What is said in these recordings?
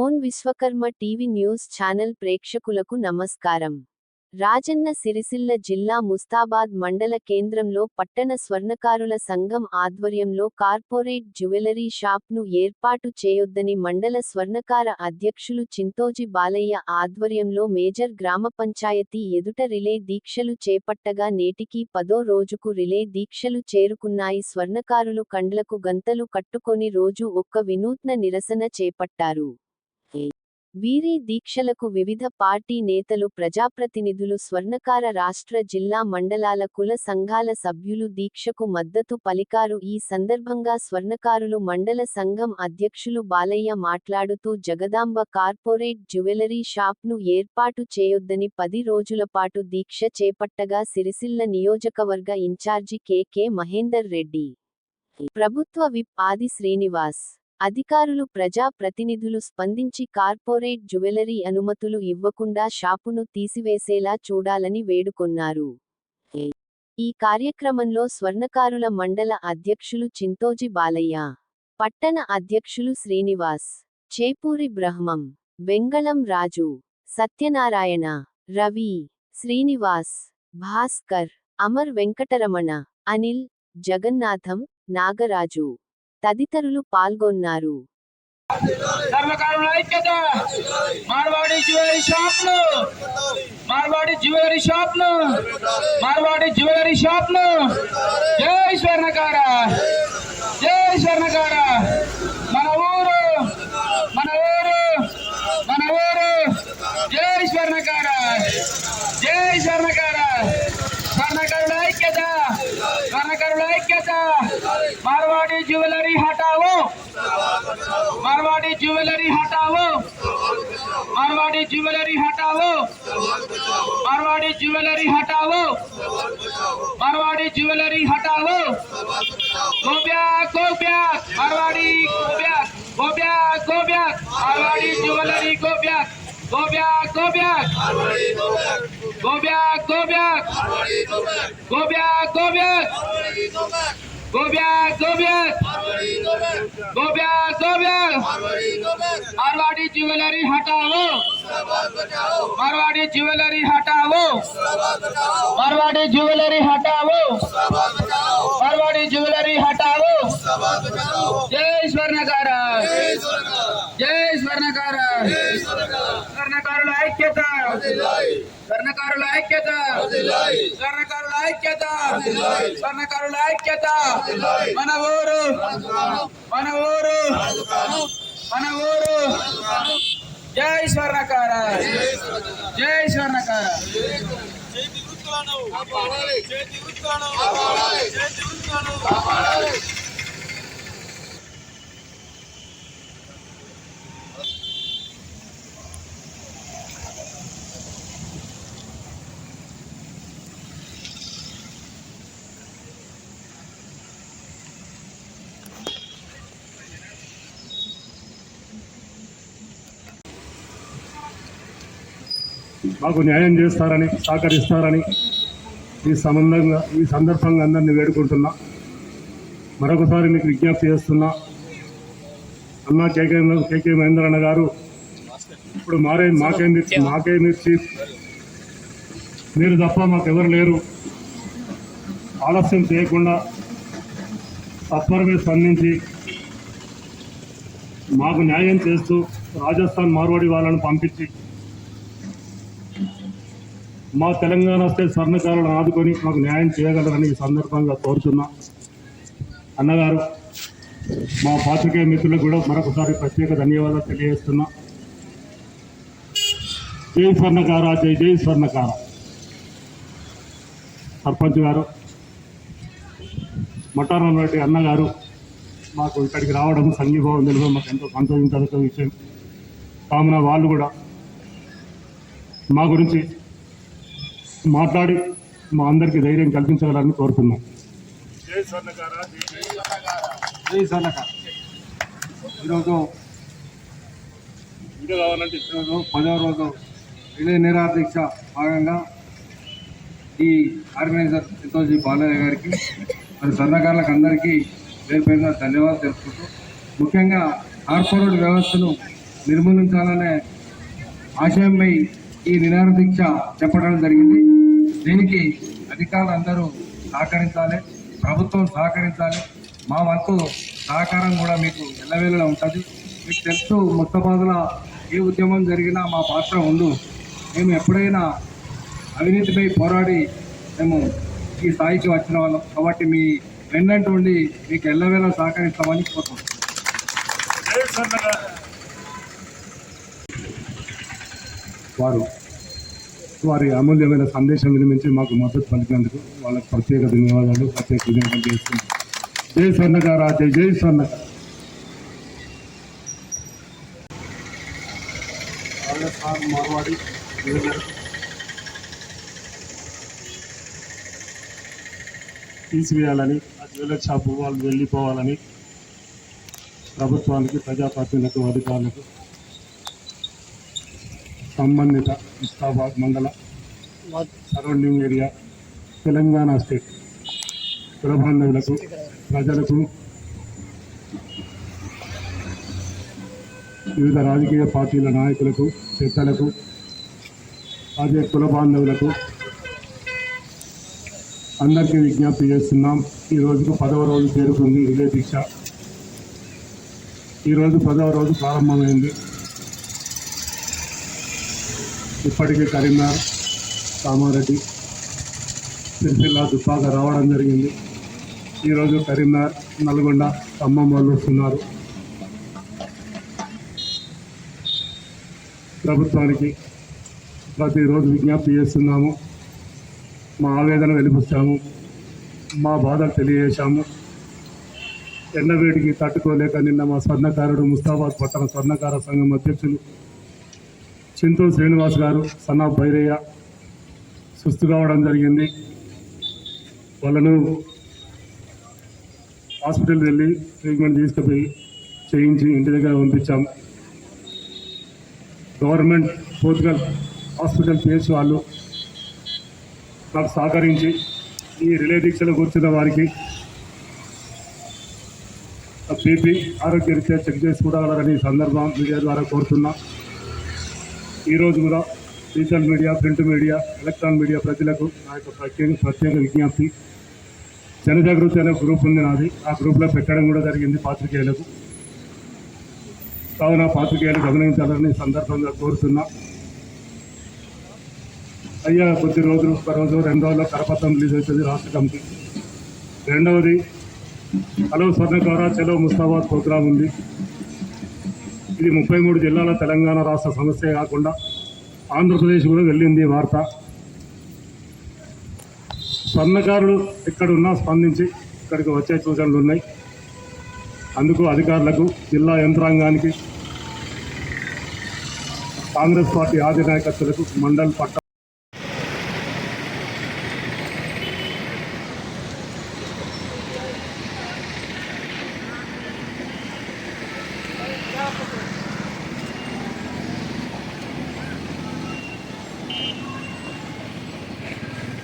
Own Vishwakarma TV news channel ప్రేక్షకులకు నమస్కారం. రాజన్న సిరిసిల్ల జిల్లా ముస్తాబాద్ మండల కేంద్రంలో పట్టణ స్వర్ణకారుల సంఘం ఆధ్వర్యంలో కార్పొరేట్ జ్యువెలరీ షాప్ను ఏర్పాటు చేయొద్దని మండల స్వర్ణకార అధ్యక్షులు చింతోజి బాలయ్య ఆధ్వర్యంలో మేజర్ గ్రామ పంచాయతీ ఎదుట రిలే దీక్షలు చేపట్టగా నేటికి పదో రోజుకు రిలే దీక్షలు చేరుకున్నాయి. స్వర్ణకారులు కండ్లకు గంతలు కట్టుకొని రోజు ఒక్క వినూత్న నిరసన చేపట్టారు. వీరి దీక్షలకు వివిధ పార్టీ నేతలు ప్రజాప్రతినిధులు స్వర్ణకార రాష్ట్ర జిల్లా మండలాల కుల సంఘాల సభ్యులు దీక్షకు మద్దతు పలికారు. ఈ సందర్భంగా స్వర్ణకారులు మండల సంఘం అధ్యక్షులు బాలయ్య మాట్లాడుతూ జగదాంబ కార్పొరేట్ జ్యువెలరీ షాప్ను ఏర్పాటు చేయొద్దని పది రోజుల పాటు దీక్ష చేపట్టగా సిరిసిల్ల నియోజకవర్గ ఇన్ఛార్జి కెకే మహేందర్ రెడ్డి. ప్రభుత్వ విప్ ఆది శ్రీనివాస్. అధికారులు ప్రజా ప్రతినిధులు స్పందించి కార్పొరేట్ జ్యువెలరీ అనుమతులు ఇవ్వకుండా షాపును తీసివేసేలా చూడాలని వేడుకొన్నారు. ఈ కార్యక్రమంలో స్వర్ణకారుల మండల అధ్యక్షులు చింతోజి బాలయ్య పట్టణ అధ్యక్షులు శ్రీనివాస్ చేపూరి బ్రహ్మం వెంగళం రాజు సత్యనారాయణ రవి శ్రీనివాస్ భాస్కర్ అమర్ వెంకటరమణ అనిల్ జగన్నాథం నాగరాజు. తదితరులు పాల్గొన్నారు. సర్వకారుల ఐక్యత! మార్వాడి జ్యువెలరీ షాప్లు మార్వాడి జ్యువెలరీ షాప్లు మార్వాడి జ్యువెలరీ షాప్లు జై స్వర్ణకార! జై స్వర్ణకార! మన ఊరు! మన ఊరు! మన ఊరు! జై స్వర్ణకార! జై స్వర్ణకార! कार्यकर्ता ऐक्याचा मारवाडी ज्वेलरी हटावो. मारवाडी ज्वेलरी हटावो. मारवाडी ज्वेलरी हटावो. मारवाडी ज्वेलरी हटावो. Marwadi jewellery हटावो. Go back go back Marwadi go back go back go back Marwadi jewellery go back go back go back go back Go back, go back. Go back, go back. Go back, go back. Marwadi jewellery हटाओ Marwadi jewellery हटाओ Marwadi jewellery हटाओ Marwadi jewellery हटाओ जय ईश्वर नगर ధర్నకార ధర్నకారుల ఐక్యత. ధర్నకారుల ఐక్యత. ధర్నకారుల ఐక్యత. ధర్నకారుల ఐక్యత. మన ఊరు. మన ఊరు. మన ఊరు. జై స్వర్ణకార. జై స్వర్ణకార. చేతి వృత్తులను చేతి వృత్తులను చేతి వృత్తులను మాకు న్యాయం చేస్తారని సహకరిస్తారని ఈ సంబంధంగా ఈ సందర్భంగా అందరినీ వేడుకుంటున్నా. మరొకసారి మీకు విజ్ఞప్తి చేస్తున్నా. అన్నా కేకే కేకే మహేంద్రన్న గారు ఇప్పుడు మారే మాకే మీరు మాకే మీరు మీరు తప్ప మాకెవరు లేరు. ఆలస్యం చేయకుండా సత్వరమే స్పందించి మాకు న్యాయం చేస్తూ రాజస్థాన్ మార్వాడి వాళ్ళను పంపించి మా తెలంగాణ స్టేట్ స్వర్ణకారులను ఆదుకొని మాకు న్యాయం చేయగలరని ఈ సందర్భంగా కోరుతున్నా అన్నగారు మా పాత్రికేయ మిత్రులకు కూడా మరొకసారి ప్రత్యేక ధన్యవాదాలు తెలియజేస్తున్నా. జై స్వర్ణకార జై జై స్వర్ణకార. సర్పంచ్ గారు మఠారామరెడ్డి అన్నగారు మాకు ఇక్కడికి రావడం సంఘీభావం తెలుగు మాకు ఎంతో సంతోషించదగ్గ విషయం. కావున వాళ్ళు కూడా మా గురించి మాట్లాడి మా అందరికీ ధైర్యం కల్పించగలని కోరుతున్నాం. ఈరోజు ఈరోజు పదవ రోజు రిలే నిరాహార దీక్ష భాగంగా ఈ ఆర్గనైజర్ చింతోజీ బాలయ్య గారికి మరి స్వర్ణకారులకు అందరికీ పేరు పేరున ధన్యవాదాలు తెలుపుకుంటూ ముఖ్యంగా కార్పొరేట్ వ్యవస్థను నిర్మూలించాలనే ఆశయమై ఈ నిరాహార దీక్ష చెప్పడం జరిగింది. దీనికి అధికారులు అందరూ సహకరించాలి ప్రభుత్వం సహకరించాలి. మా వంతు సహకారం కూడా మీకు ఎల్లవేళలా ఉంటుంది. మీకు తెలుసు ముస్తాబాద్లో ఏ ఉద్యమం జరిగినా మా పాత్ర ఉండు. మేము ఎప్పుడైనా అవినీతిపై పోరాడి మేము ఈ స్థాయికి వచ్చిన వాళ్ళం. కాబట్టి మీ వెన్నంటి ఉండి మీకు ఎల్లవేళ సహకరిస్తామని కోరుకుంటున్నాం. వారు వారి అమూల్యమైన సందేశం వినిపించి మాకు మద్దతు పలికినందుకు వాళ్ళకి ప్రత్యేక ధన్యవాదాలు ప్రత్యేక విజయం చేస్తున్నాం. జై స్వర్ణకార జై జై స్వర్ణకార మార్వాడి తీసివేయాలని ఆ జ్యువెలర్ షాపు వాళ్ళు వెళ్ళిపోవాలని ప్రభుత్వానికి ప్రజాప్రతినిధులకు అధికారులకు సంబంధిత ఇస్తాబాద్ మండల సరౌండింగ్ ఏరియా తెలంగాణ స్టేట్. కులబాంధవులకు ప్రజలకు వివిధ రాజకీయ పార్టీల నాయకులకు పెద్దలకు అదే కుల బాంధవులకు అందరికీ విజ్ఞప్తి చేస్తున్నాం. ఈ రోజుకు పదవ రోజు చేరుకుంది విజయ దీక్ష. ఈరోజు పదవ రోజు ప్రారంభమైంది. ఇప్పటికే కరీంనగర్ కామారెడ్డి సిరిసిల్ల దుబ్బాక రావడం జరిగింది. ఈరోజు కరీంనగర్ నల్గొండ ఖమ్మం వాళ్ళు వస్తున్నారు. ప్రభుత్వానికి ప్రతిరోజు విజ్ఞప్తి చేస్తున్నాము. మా ఆవేదన వెలిపిస్తాము. మా బాధలు తెలియజేశాము. ఎండవేడికి తట్టుకోలేక నిన్న మా స్వర్ణకారుడు ముస్తాబాద్ పట్టణ స్వర్ణకార సంఘం అధ్యక్షులు చింతూరు శ్రీనివాస్ గారు సన్నా భైరయ్య సుస్థు కావడం జరిగింది. వాళ్ళను హాస్పిటల్కి వెళ్ళి ట్రీట్మెంట్ తీసుకుపోయి చేయించి ఇంటి దగ్గర పంపించాం. గవర్నమెంట్ పోర్చుగల్ హాస్పిటల్ పిహెచ్ వాళ్ళు నాకు సహకరించి ఈ రిలే దీక్షలో కూర్చున్న వారికి బీపీ ఆరోగ్య రీత్యా చెక్ చేసుకోవాలని సందర్భం మీడియా ద్వారా కోరుతున్నా. ఈరోజు కూడా digital media print media electronic media ప్రజలకు నా యొక్క ప్రత్యేక ప్రత్యేక విజ్ఞప్తి. జనజాగృతి అనే గ్రూప్ ఉంది నాది. ఆ గ్రూప్లో పెట్టడం కూడా జరిగింది పాత్రికేయులకు. కావున పాత్రికేయులు గమనించాలని సందర్భంగా కోరుతున్నా. అయ్యా కొద్ది రోజులు ఒక రోజు రెండు రోజుల్లో కరపత్రం రిలీజ్ అవుతుంది రాష్ట్ర కమిటీ. రెండవది హలో స్వర్ణకార చలో ముస్తాబాద్ ప్రోగ్రాం ఉంది. ఇది ముప్పై మూడు జిల్లాల తెలంగాణ రాష్ట్ర సమస్య కాకుండా ఆంధ్రప్రదేశ్ కూడా వెళ్ళింది వార్త. స్వర్ణకారులు ఎక్కడున్నా స్పందించి ఇక్కడికి వచ్చే సూచనలు ఉన్నాయి. అందుకు అధికారులకు జిల్లా యంత్రాంగానికి కాంగ్రెస్ పార్టీ ఆది నాయకత్వులకు మండల్ పట్ట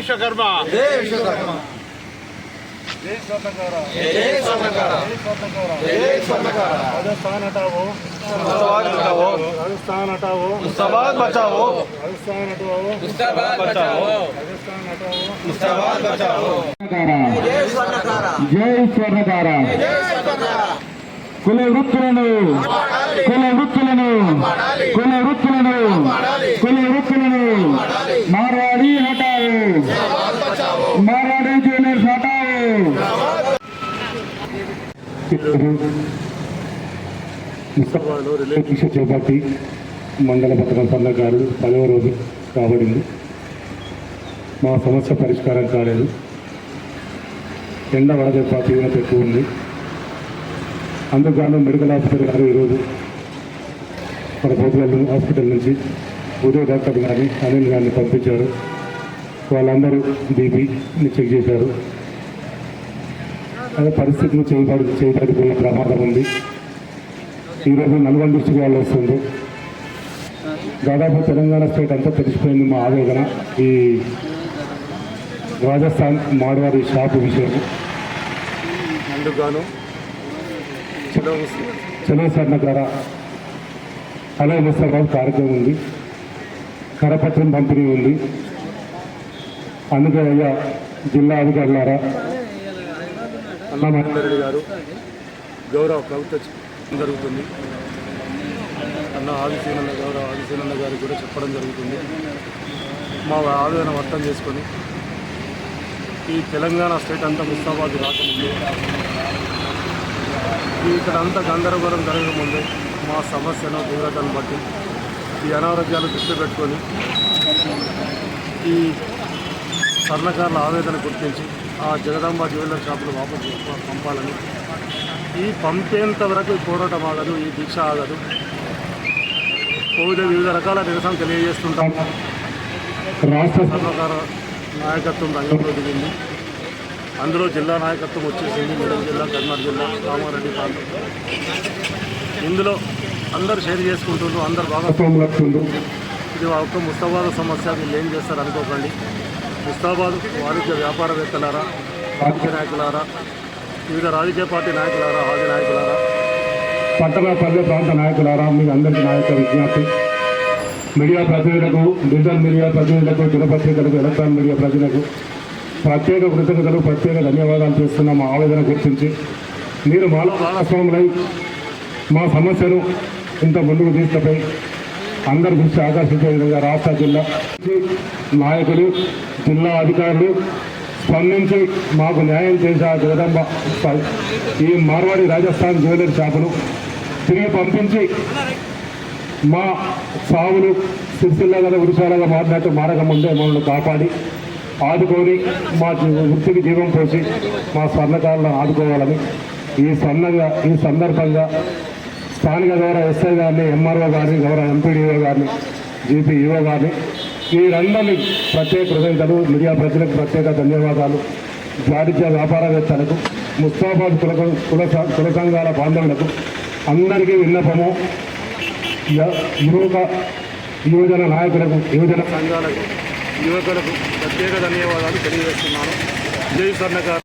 విశ్వకర్మ राजस्थान हटाओ राजस्थान हटाओ मुस्ताबाद बचाओ राजस्थान हटाओ मुस्ताबाद बचाओ राजस्थान हटाओ मुस्ताबाद बचाओ జై స్వర్ణకార కుల వృత్తులను కుల వృత్తులను కుల వృత్తులను కుల వృత్తులను. మార్వాడి హటావు మార్వాడి జ్యువెలర్స్ హటావు ముస్తాబాద్లో చేపట్టి మండల పత్రం సన్నకారుడు పదవ రోజు కాబడింది మా సమస్య పరిష్కారం కాలేదు. ఎండ వడదెబ్బ తీవ్రత ఎక్కువ ఉంది. అందుకు మెడికల్ ఆఫీసర్ గారు ఈరోజు మన పోతుగల్ హాస్పిటల్ నుంచి ఉదయ డాక్టర్ గారిని అనిల్ గారిని పంపించారు. వాళ్ళందరూ బీపీని చెక్ చేశారు. అదే పరిస్థితులు చేయబడి చేయబడిపోయే ప్రమాదం ఉంది. ఈరోజు నల్గొండ డిస్టిక్ వాళ్ళు వస్తుంది దాదాపు తెలంగాణ స్టేట్ అంతా తెలిసిపోయింది మా ఆవేదన. ఈ రాజస్థాన్ మాడవారి షాపు విషయం. అందుకు గాను చలో చలో స్వర్ణకార హలో ముస్తాబాద్ కార్యక్రమం ఉంది. కరపత్రం పంపిణీ ఉంది. అందుకే అయ్యా జిల్లా అధికారులారా. అన్నా గారు గౌరవ ప్రభుత్వం జరుగుతుంది. అన్న ఆదిశీనన్న గౌరవ ఆదిశీనన్న గారికి కూడా చెప్పడం జరుగుతుంది. మా ఆవేదన అర్థం చేసుకొని ఈ తెలంగాణ స్టేట్ అంతా ముస్తాబాద్ రాకముందు ఇక్కడ అంతా గందరగోళం జరగకముందు మా సమస్యను తీవ్రతను బట్టి ఈ అనారోగ్యాలు దృష్టి పెట్టుకొని ఈ స్వర్ణకారుల ఆవేదన గుర్తించి ఆ జగదాంబ జ్యువెలర్ షాపులు వాపసు పంపాలని. ఈ పంపేంత వరకు ఈ పోరాటం ఆగదు ఈ దీక్ష ఆగదు. వివిధ వివిధ రకాల నిరసన తెలియజేస్తుంటాం. రాష్ట్ర స్వర్ణకార నాయకత్వం రంగంలో దిగింది. అందులో జిల్లా నాయకత్వం వచ్చేసింది మెదక్ జిల్లా కర్నూలు జిల్లా కామారెడ్డి ప్రాంతం. ఇందులో అందరూ షేర్ చేసుకుంటుండ్రు అందరు భాగస్వాములు ఇది ఒక్క ముస్తాబాద్ సమస్య వీళ్ళు ఏం చేస్తారు అనుకోకండి. ముస్తాబాద్ వాణిజ్య వ్యాపారవేత్తలారా రాజకీయ నాయకులారా వివిధ రాజకీయ పార్టీ నాయకులారా హాజీ నాయకులారా పట్టణ పల్లె ప్రాంత నాయకులారా మీకు అందరికీ నాయక విజ్ఞప్తి. మీడియా ప్రతినిధులకు డిజిటల్ మీడియా ప్రతినిధులకు దినపత్రికలకు ఎలక్ట్రానిక్ మీడియా ప్రజలకు ప్రత్యేక కృతజ్ఞతలు ప్రత్యేక ధన్యవాదాలు చేస్తున్న మా ఆవేదన గుర్తించి. మీరు మాలో భాగస్వాములై మా సమస్యను ఇంత ముందుకు తీసుకుపోయి అందరి దృష్టి ఆకర్షించే విధంగా రాష్ట్ర జిల్లా నాయకులు జిల్లా అధికారులు స్పందించి మాకు న్యాయం చేసే జగదంబ ఈ మార్వాడి రాజస్థాన్ జ్యువెలరీ షాపును తిరిగి పంపించి మా సాగులు సిరిసిల్లగా వృషాలుగా మారినట్టు మారక ముందే కాపాడి ఆదుకొని మా వృత్తికి జీవం పోసి మా స్వర్ణకారులను ఆదుకోవాలని ఈ సన్నగా ఈ సందర్భంగా స్థానిక గౌరవ ఎస్ఐ గారిని ఎంఆర్ఓ గారిని గౌరవ ఎంపీడీఓ గారిని జీపీఈఓ గారిని వీరందరినీ ప్రత్యేక కృతజ్ఞతలు మీడియా ప్రజలకు ప్రత్యేక ధన్యవాదాలు. వాణిజ్య వ్యాపారవేత్తలకు ముస్తాబాద్ కుల కుల కుల సంఘాల బాంధవులకు అందరికీ విన్నపము. యువక యువజన నాయకులకు యువజన సంఘాలకు యువకులకు ప్రత్యేక ధన్యవాదాలు తెలియజేస్తున్నాను. జై స్వర్ణకార్.